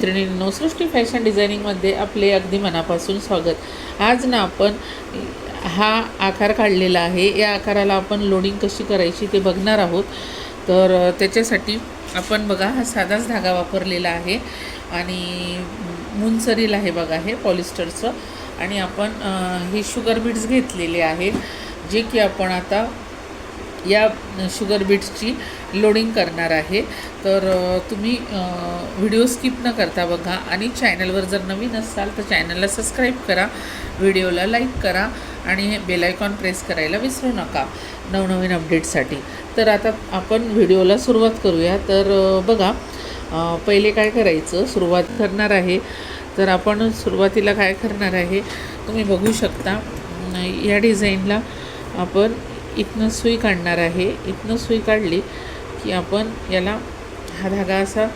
मैत्रिणींनो सृष्टी फॅशन डिझायनिंगमध्ये आपले अगदी मनापासून स्वागत. आज ना आपण हा आकार काढलेला आहे. या आकाराला आपण लोडिंग कशी करायची ते बघणार आहोत. तर त्याच्यासाठी आपण बघा हा साधाच धागा वापरलेला आहे आणि मुनसरील आहे बघा हे पॉलिस्टरचं. आणि आपण हे शुगर बीड्स घेतलेले आहेत जे की आपण आता या शुगर बीट्सची लोडिंग करणार आहे. तर तुम्ही व्हिडिओ स्किप न करता बघा आणि चॅनलवर जर नवीन असाल तर चॅनलला सबस्क्राईब करा व्हिडिओला लाईक करा आणि बेलायकॉन प्रेस करायला विसरू नका नवनवीन अपडेटसाठी तर आता आपण व्हिडिओला सुरुवात करूया. तर बघा पहिले काय करायचं? सुरुवात करणार आहे. तर आपण सुरुवातीला काय करणार आहे? तुम्ही बघू शकता या डिझाईनला आपण इथनं सुई काढणार आहे. इथनं सुई काढली की आपण याला हा धागा असा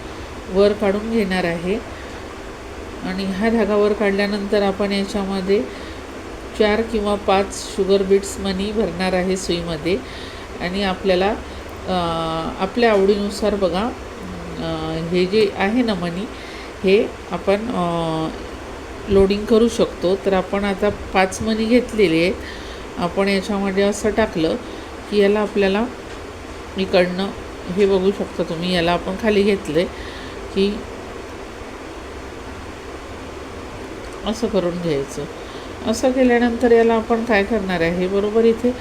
वर काढून घेणार आहे. आणि हा धागा वर काढल्यानंतर आपण याच्यामध्ये चार किंवा पाच शुगर बीट्स मनी भरणार आहे सुईमध्ये. आणि आपल्याला आपल्या आवडीनुसार बघा हे जे आहे ना मनी हे आपण लोडिंग करू शकतो. तर आपण आता पाच मनी घेतलेले आहेत. आपण याच्यामध्ये असं टाकलं की याला आपल्याला इकडनं हे बघू शकता तुम्ही याला आपण खाली घेतलं आहे की असं करून घ्यायचं. असं केल्यानंतर याला आपण काय करणार आहे? बरोबर इथे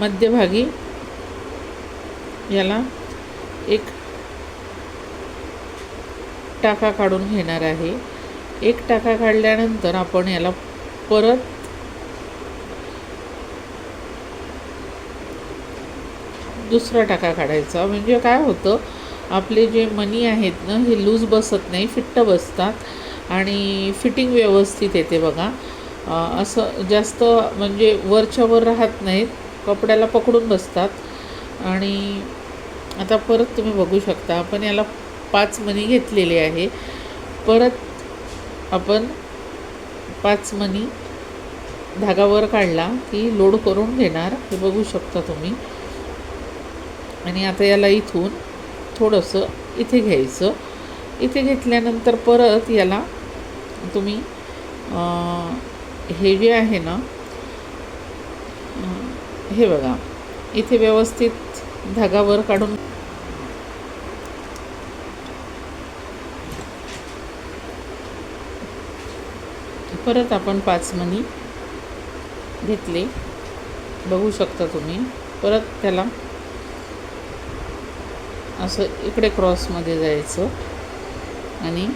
मध्यभागी याला एक टाका काढून घेणार आहे. एक टाका काढल्यानंतर आपण याला परत दुसरा टाका काढायचा. म्हणजे काय होतं आपले जे मनी आहेत ना हे लूज बसत नाही फिट्ट बसतात. आणि फिटिंग व्यवस्थित येते बघा. असं जास्त म्हणजे वरच्या वर राहत नाहीत कपड्याला पकडून बसतात. आणि आता परत तुम्ही बघू शकता आपण याला पाच मनी घेतलेले आहे. परत आपण पाच मनी धागावर काढला की लोड करून घेणार. हे बघू शकता तुम्ही. आणि आता याला इथून थोडंसं इथे घ्यायचं. इथे घेतल्यानंतर परत याला तुम्ही हे जे आहे ना हे बघा इथे व्यवस्थित धागावर काढून परत आपण पाच मणी घेतले. बघू शकता तुम्ही. परत त्याला असं इकडे क्रॉसमध्ये जायचं. आणि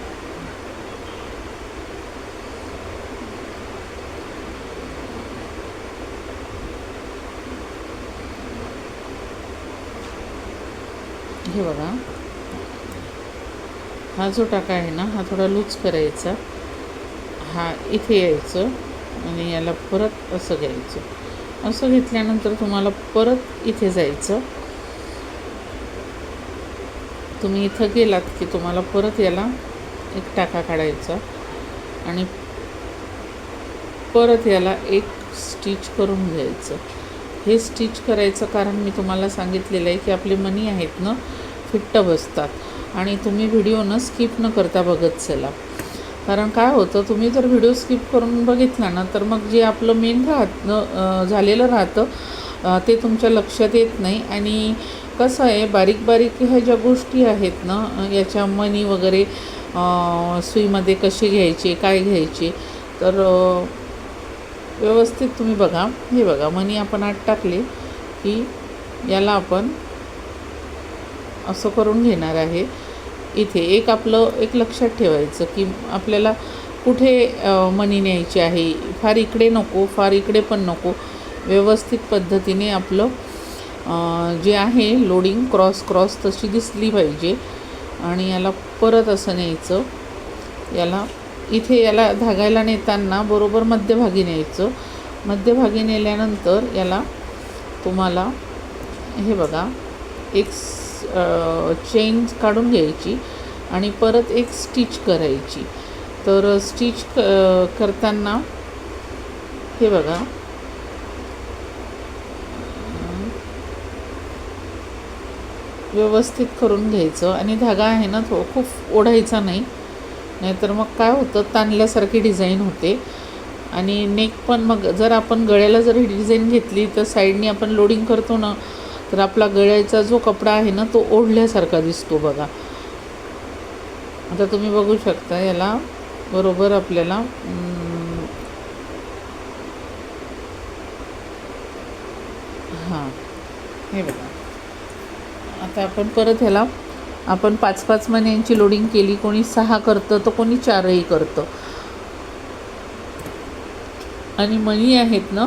हे बघा. हा जो टाका आहे ना हा थोडा लूज करायचा. हा इथे यायचं आणि याला परत असं घ्यायचं. असं घेतल्यानंतर तुम्हाला परत इथे जायचं. तुम्ही इथं गेलात की तुम्हाला परत याला एक टाका काढायचा. आणि परत याला एक स्टिच करून घ्यायचं. हे स्टिच करायचं कारण मी तुम्हाला सांगितलेलं आहे की आपले मनी आहेत ना फिट्ट बसतात. आणि तुम्ही व्हिडिओ न स्किप न करता बघत चला. कारण काय होतं तुम्ही जर व्हिडिओ स्किप करून बघितला ना तर मग जे आपलं मेन राहत झालेलं राहतं ते तुमच्या लक्षात येत नाही. आणि कसं आहे बारीक बारीक ह्या ज्या गोष्टी आहेत ना याच्या मनी वगैरे सुईमध्ये कसे घ्यायचे काय घ्यायचे तर व्यवस्थित तुम्ही बघा. हे बघा मनी आपण आत टाकले की याला आपण असं करून घेणार आहे. इथे एक आपलं एक लक्षात ठेवायचं की आपल्याला कुठे मनी न्यायची आहे? फार इकडे नको फार इकडे पण नको. व्यवस्थित पद्धतीने आपलं जे आहे लोडिंग क्रॉस क्रॉस तशी दिसली पाहिजे. आणि याला परत असं न्यायचं. याला इथे याला धागायला नेताना बरोबर मध्यभागी न्यायचं. मध्यभागी नेल्यानंतर याला तुम्हाला हे बघा एक चेन काढून घ्यायची आणि परत एक स्टिच करायची. तर स्टिच क करताना हे बघा व्यवस्थित करून घ्यायचं आणि धागा आहे ना तो खूप ओढायचा नाही. नाहीतर मग काय होतं? ताणल्यासारखी डिझाईन होते. आणि नेक पण मग जर आपण गळ्याला जर ही डिझाईन घेतली तर साईडनी आपण लोडिंग करतो ना तर आपला गळ्याचा जो कपडा आहे ना तो ओढल्यासारखा दिसतो बघा. आता तुम्ही बघू शकता याला बरोबर आपल्याला हां हे बघा. आता आपण परत ह्याला आपण पाच पाच महिन्यांची लोडिंग केली कोणी सहा करतं तर कोणी चारही करतं. आणि मणी आहेत ना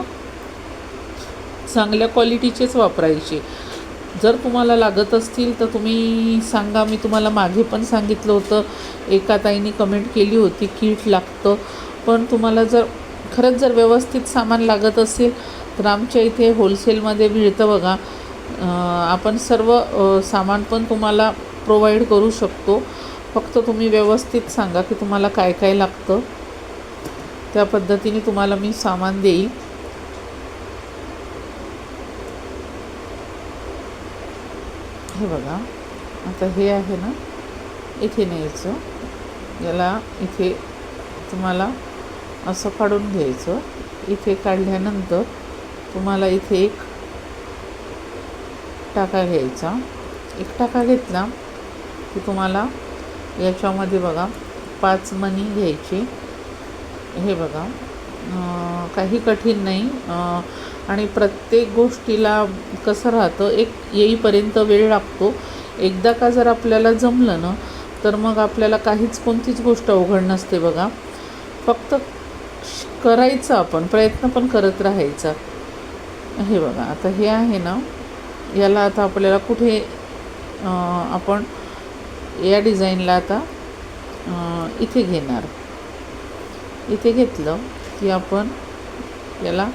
चांगल्या क्वालिटीचेच वापरायचे. जर तुम्हाला लागत असतील तर तुम्ही सांगा. मी तुम्हाला मागे पण सांगितलं होतं. एका ताईने कमेंट केली होती किट लागतं. पण तुम्हाला जर खरंच जर व्यवस्थित सामान लागत असेल तर आमच्या इथे होलसेलमध्ये मिळतं बघा. आपण सर्व सामान पण तुम्हाला प्रोव्हाइड करू शकतो. फक्त तुम्ही व्यवस्थित सांगा की तुम्हाला काय काय लागतं. त्या पद्धतीने तुम्हाला मी सामान देईल. हे बघा. आता हे आहे ना इथे न्यायचं. याला इथे तुम्हाला असं काढून घ्यायचं. इथे काढल्यानंतर तुम्हाला इथे एक टाका घ्यायचा? एक टाका घेतला? की तुम्हाला याच्यामध्ये बघा पाच मणी घ्यायचे. हे बघा काही कठीण नाही. आणि प्रत्येक गोष्टीला कसं राहतं एक येईपर्यंत वेळ लागतो. एकदा का जर आपल्याला जमलं ना तर मग आपल्याला काहीच कोणतीच गोष्ट अवघड नसते बघा. फक्त श- करायचं आपण प्रयत्न पण करत राहायचा. हे बघा आता हे आहे ना याला आता आपल्याला कुठे आपण या डिझाईनला आता इथे घेणार. इथे घेतलं की आपण याला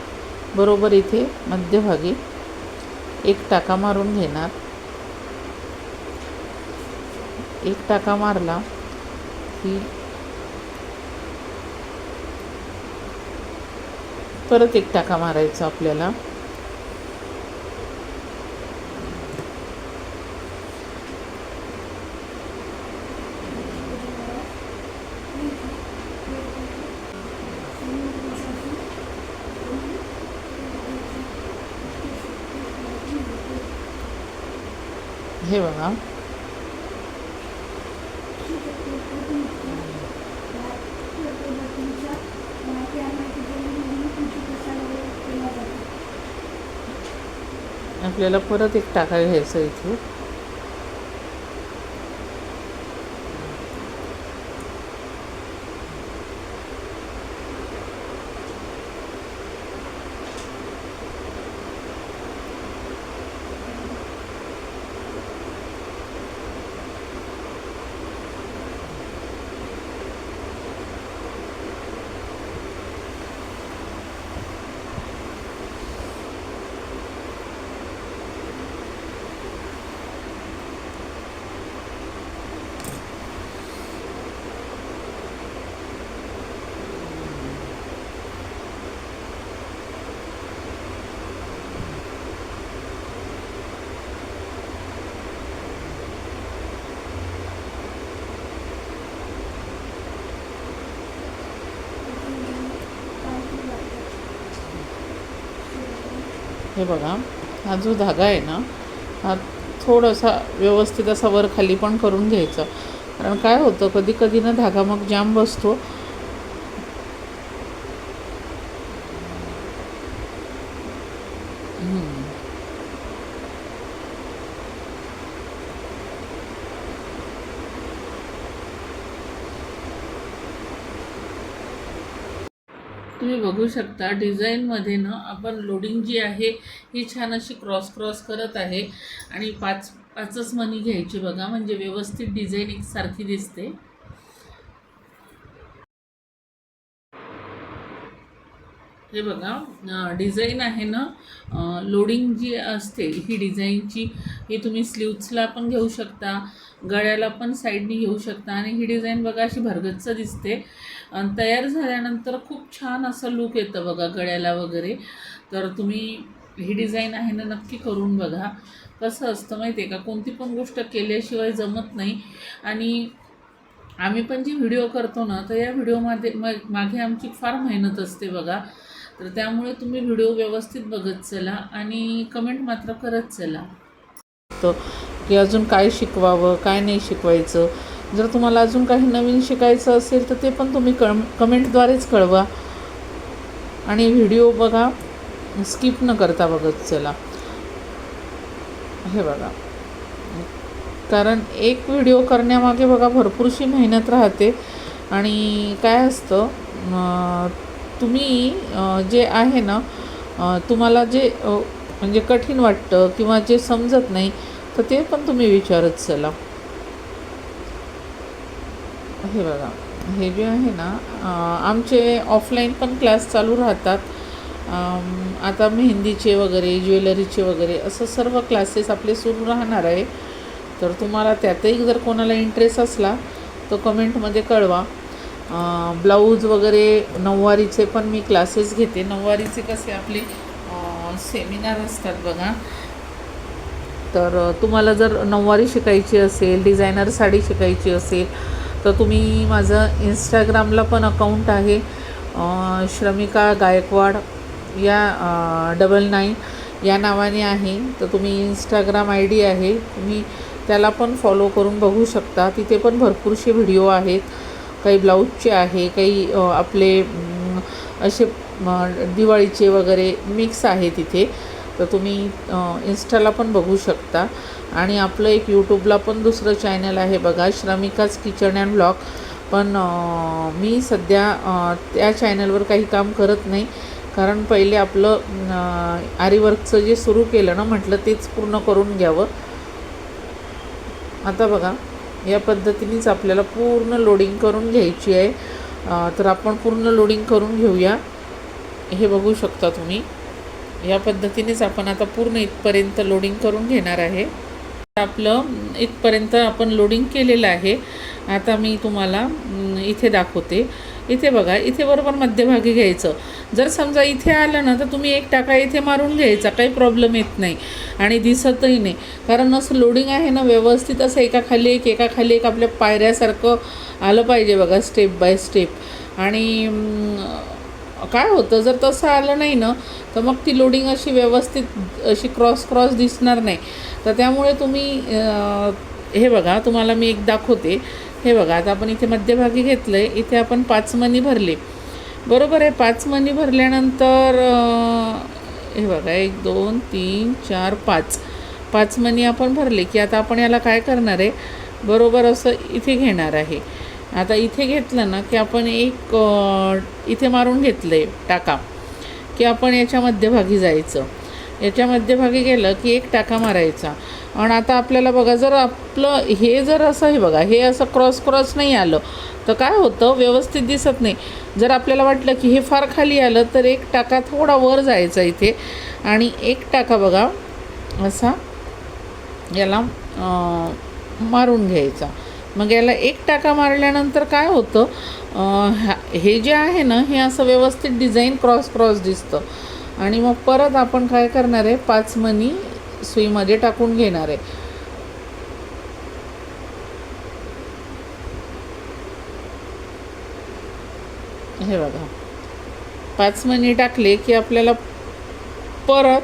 बरोबर इथे मध्यभागी एक टाका मारून घेणार. एक टाका मारला की परत एक टाका मारायचा आपल्याला. हे बघा. आपल्याला परत एक टाका घ्यायचं इथे हे बघा. हा जो धागा आहे ना हा थोडासा व्यवस्थित असा वर खाली पण करून घ्यायचा. कारण काय होतं कधी कधी ना धागा मग जाम बसतो. तुम्ही बघू शकता डिझाईनमध्ये ना आपण लोडिंग जी आहे ही छान अशी क्रॉस क्रॉस करत आहे. आणि पाच पाचच मनी घ्यायची बघा म्हणजे व्यवस्थित डिझाईन एकसारखी दिसते. हे बघा डिझाईन आहे ना लोडिंग जी असते ही डिझाईनची ही तुम्ही स्लीव्सला पण घेऊ शकता गळ्याला पण साईडनी घेऊ शकता. आणि ही डिझाईन बघा अशी भरगच्च दिसते. आणि तयार झाल्यानंतर खूप छान असं लुक येतं बघा गळ्याला वगैरे. तर तुम्ही ही डिझाईन आहे ना नक्की करून बघा. कसं असतं माहिती आहे का? कोणती पण गोष्ट केल्याशिवाय जमत नाही. आणि आम्ही पण जे व्हिडिओ करतो ना तर या व्हिडिओमध्ये मा मागे आमची फार मेहनत असते बघा. तर त्यामुळे तुम्ही व्हिडिओ व्यवस्थित बघत चला आणि कमेंट मात्र करत चला. तर की अजून काय शिकवावं काय नाही शिकवायचं? जर तुम्हाला अजून काही नवीन शिकायचं असेल तर ते पण तुम्ही कळ कमेंटद्वारेच कळवा. आणि व्हिडिओ बघा स्किप न करता बघत चला. हे बघा. कारण एक व्हिडिओ करण्यामागे बघा भरपूरशी मेहनत राहते. आणि काय असतं तुम्ही जे आहे ना तुम्हाला जे म्हणजे कठीण वाटतं किंवा जे समजत नाही तर ते पण तुम्ही विचारत चला. हे बघा. हे जे आहे ना आमचे ऑफलाईन पण क्लास चालू राहतात. आता मेहंदीचे वगैरे ज्वेलरीचे वगैरे असं सर्व क्लासेस आपले सुरू राहणार आहे. तर तुम्हाला त्यातही जर कोणाला इंटरेस्ट असला तर कमेंटमध्ये कळवा. ब्लाऊज वगैरे नऊवारीचे पण मी क्लासेस घेते. नऊवारीचे कसे आपले सेमिनार असतात बघा. तर तुम्हाला जर नऊवारी शिकायची असेल डिझायनर साडी शिकायची असेल तर तुम्ही माझं इंस्टाग्रामला पण अकाउंट आहे. श्रमिका गायकवाड या डबल नाईन या नावाने आहे. तर तुम्ही इंस्टाग्राम आय डी आहे. तुम्ही त्याला पण फॉलो करून बघू शकता. तिथे पण भरपूरसे व्हिडिओ आहेत. काही ब्लाऊजचे आहे काही आपले असे दिवाळीचे वगैरे मिक्स आहे तिथे. तर तुम्ही इन्स्टाला पण बघू शकता. आणि आपलं एक यूट्यूबला पण दुसरं चॅनल आहे बघा श्रमिकाच किचन अँड ब्लॉग. पण मी सध्या त्या चॅनलवर काही काम करत नाही. कारण पहिले आपलं आरीवर्कचं जे सुरू केलं ना म्हटलं तेच पूर्ण करून घ्यावं. आता बघा या पद्धतीनेच आपल्याला पूर्ण लोडिंग करून घ्यायची आहे. तर आपण पूर्ण लोडिंग करून घेऊया. हे बघू शकता तुम्ही. या पद्धतीनेच आपण आता पूर्ण इथपर्यंत लोडिंग करून घेणार आहे. आपलं इथपर्यंत आपण लोडिंग केलेलं आहे. आता मी तुम्हाला इथे दाखवते. इथे बघा इथे बरोबर मध्यभागी घ्यायचं. जर समजा इथे आलं ना तर तुम्ही एक टाका इथे मारून घ्यायचा काही प्रॉब्लेम येत नाही. आणि दिसतही नाही. कारण असं लोडिंग आहे ना व्यवस्थित असं एकाखाली एक एकाखाली एक आपल्या पायऱ्यासारखं आलं पाहिजे बघा स्टेप बाय स्टेप आणि काय होतं? जर तसं आलं नाही ना तर मग ती लोडिंग अशी व्यवस्थित अशी क्रॉस क्रॉस दिसणार नाही. तर त्यामुळे तुम्ही हे बघा तुम्हाला मी एक दाखवते. हे बघा आता आपण इथे मध्यभागी घेतलं आहे इथे आपण पाच मणी भरले. बरोबर आहे पाच मणी भरल्यानंतर हे बघा एक दोन तीन चार पाच. पाच मनी आपण भरले की आता आपण याला काय करणार आहे? बरोबर असं इथे घेणार आहे. आता इथे घेतलं ना की आपण एक इथे मारून घेतलं आहे टाका की आपण याच्या मध्यभागी जायचं. याच्या मध्यभागी गेलं की एक टाका मारायचा. आणि आता आपल्याला बघा जर आपलं हे जर असं हे बघा हे असं क्रॉस क्रॉस नाही आलं तर काय होतं? व्यवस्थित दिसत नाही. जर आपल्याला वाटलं की हे फार खाली आलं तर एक टाका थोडा वर जायचा इथे. आणि एक टाका बघा असा याला मारून घ्यायचा. मग याला एक टाका मारल्यानंतर काय होतं? ह्या- हे जे आहे ना हे असं व्यवस्थित डिझाईन क्रॉस क्रॉस दिसतं. आणि मग परत आपण काय करणार आहे? पाच मनी सुईमध्ये टाकून घेणार आहे. हे बघा. पाच मनी टाकले की आपल्याला परत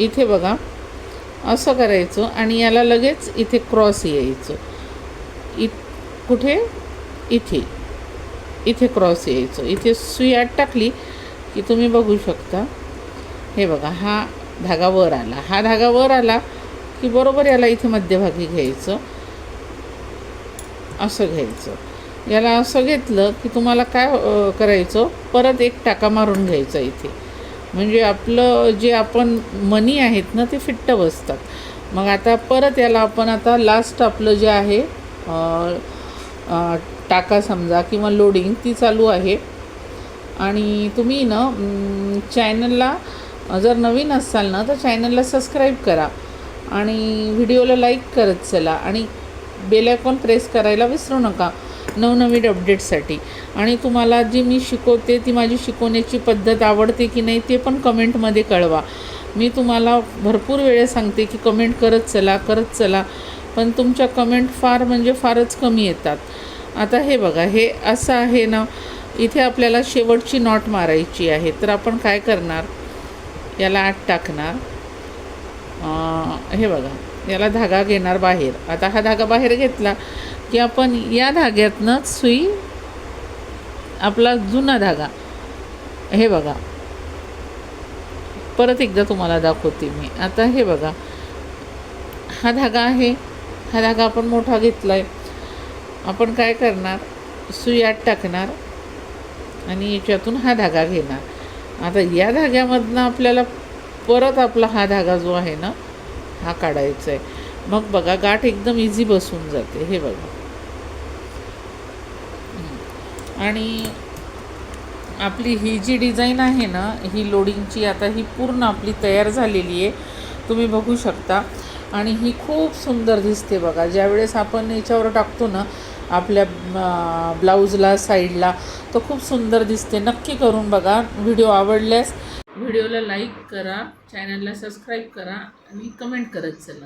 इथे बघा असं करायचं आणि याला लगेच इथे क्रॉस यायचं. कुठे? इथे. इथे क्रॉस यायचं. इथे सुई आत टाकली की तुम्ही बघू शकता. हे बघा हा धागा वर आला. हा धागा वर आला की बरोबर याला इथे मध्यभागी घ्यायचं. असं घ्यायचं. याला असं घेतलं की तुम्हाला काय करायचं? परत एक टाका मारून घ्यायचा इथे. म्हणजे आपलं जे आपण मनी आहेत ना ते फिट्ट बसतात. मग आता परत याला आपण आता लास्ट आपलं जे आहे टाका समजा किंवा लोडिंग ती चालू आहे. आणि तुम्ही ना चॅनलला जर नवीन असाल ना तर चॅनलला सबस्क्राईब करा. आणि व्हिडिओला लाईक करत चला. आणि बेल आयकॉन प्रेस करायला विसरू नका नवनवीन अपडेटसाठी आणि तुम्हाला जी मी शिकवते ती माझी शिकवण्याची पद्धत आवडते की नाही ते पण कमेंटमध्ये कळवा. मी तुम्हाला भरपूर वेळ सांगते की कमेंट करत चला करत चला. पण तुमच्या कमेंट फार म्हणजे फारच कमी येतात. आता हे बघा हे असं आहे ना इथे आपल्याला शेवटची नॉट मारायची आहे. तर आपण काय करणार? याला आत टाकणार. हे बघा याला धागा घेणार बाहेर. आता हा धागा बाहेर घेतला की आपण या धाग्यातनंच सुई आपला जुना धागा. हे बघा. परत एकदा तुम्हाला दाखवते मी. आता हे बघा हा धागा आहे हा धागा आपण मोठा घेतला आहे आपण काय करणार? सुयात टाकणार आणि याच्यातून हा धागा घेणार. आता या धाग्यामधनं आपल्याला परत आपला हा धागा जो आहे ना हा काढायचा आहे मग बघा गाठ एकदम इझी बसून जाते. हे बघा. आणि आपली ही जी डिझाईन आहे ना ही लोडिंगची आता ही पूर्ण आपली तयार झालेली आहे. तुम्ही बघू शकता. आणि ही खूप सुंदर दिसते बघा. ज्यावेळेस आपण याच्यावर टाकतो ना आपल्या ब्लाऊजला साईडला तर खूप सुंदर दिसते. नक्की करून बघा. व्हिडिओ आवडल्यास व्हिडिओला लाईक करा चॅनलला सबस्क्राईब करा आणि कमेंट करत चला.